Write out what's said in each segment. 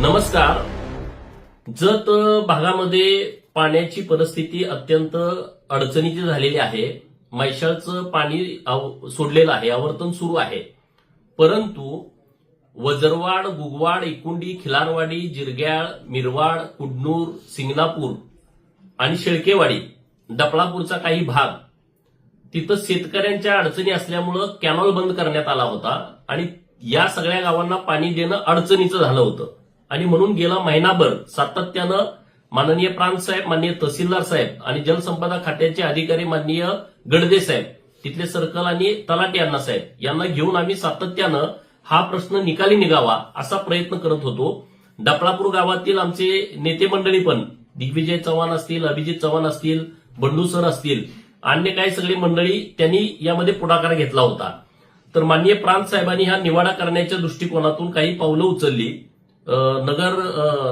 नमस्कार. जत भागामध्ये पाण्याची परिस्थिती अत्यंत अडचणीची झालेली आहे. मैशाळचं पाणी आव- सोडलेलं आहे आवर्तन सुरू आहे. परंतु वजरवाड गुगवाड इकुंडी खिलारवाडी जिरग्याळ मिरवाड कुडनूर सिंगणापूर आणि शेळकेवाडी डपळापूरचा काही भाग तिथं शेतकऱ्यांच्या अडचणी असल्यामुळं कॅनॉल बंद करण्यात आला होता आणि या सगळ्या गावांना पाणी देणं अडचणीचं झालं होतं. आणि म्हणून गेला महिनाभर सातत्यानं माननीय प्रांत साहेब माननीय तहसीलदार साहेब आणि जलसंपदा खात्याचे अधिकारी माननीय गडदे साहेब तिथले सर्कल आणि तलाटे अण्णा साहेब यांना घेऊन आम्ही सातत्यानं हा प्रश्न निकाली निघावा असा प्रयत्न करत होतो. डपळापूर गावातील आमचे नेते मंडळी पण दिग्विजय चव्हाण असतील अभिजित चव्हाण असतील बंडू सर असतील अन्य काही सगळी मंडळी त्यांनी यामध्ये पुढाकार घेतला होता. तर माननीय प्रांत साहेबांनी हा निवाडा करण्याच्या दृष्टिकोनातून काही पावलं उचलली. नगर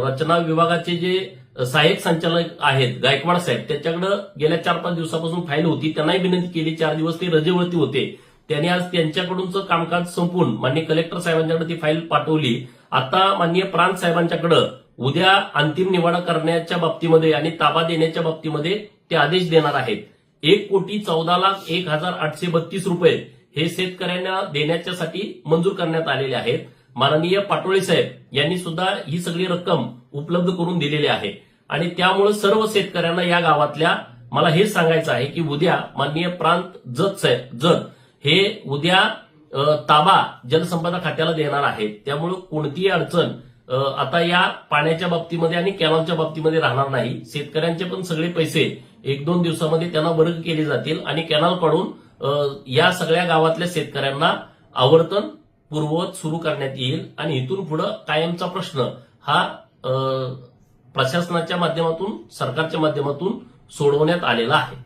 रचना विभागाचे जे सहाय्यक संचालक आहेत गायकवाड साहेब त्यांच्याकडे गेल्या चार पाच दिवसापासून फाईल होती. त्यांनाही विनंती केली चार दिवस ते रजेवरती होते. त्यांनी आज त्यांच्याकडूनच कामकाज संपून माननीय कलेक्टर साहेबांच्याकडे ती फाईल पाठवली. आता माननीय प्रांत साहेबांच्याकडे उद्या अंतिम निवाडा करण्याच्या बाबतीमध्ये आणि ताबा देण्याच्या बाबतीमध्ये ते आदेश देणार आहेत. एक कोटी चौदा लाख एक हजार आठशे बत्तीस रुपये हे शेतकऱ्यांना देण्याच्यासाठी मंजूर करण्यात आलेले आहेत. माननीय पाटोळे साहेब यांनी सुद्धा ही सगळी रक्कम उपलब्ध करून दिलेली आहे. आणि त्यामुळे सर्व शेतकऱ्यांना या गावातल्या मला हेच सांगायचं आहे की उद्या माननीय प्रांत जत साहेब जत हे उद्या ताबा जलसंपदा खात्याला देणार आहेत. त्यामुळे कोणतीही अडचण आता या पाण्याच्या बाबतीमध्ये आणि कॅनॉलच्या बाबतीमध्ये राहणार नाही. शेतकऱ्यांचे पण सगळे पैसे एक दोन दिवसामध्ये त्यांना वर्ग केले जातील आणि कॅनॉलकडून या सगळ्या गावातल्या शेतकऱ्यांना आवर्तन पूर्ववत सुरू करण्यात येईल आणि इथून पुढे कायमचा प्रश्न हा प्रशासनाच्या माध्यमातून सरकारच्या माध्यमातून सोडवण्यात आलेला आहे.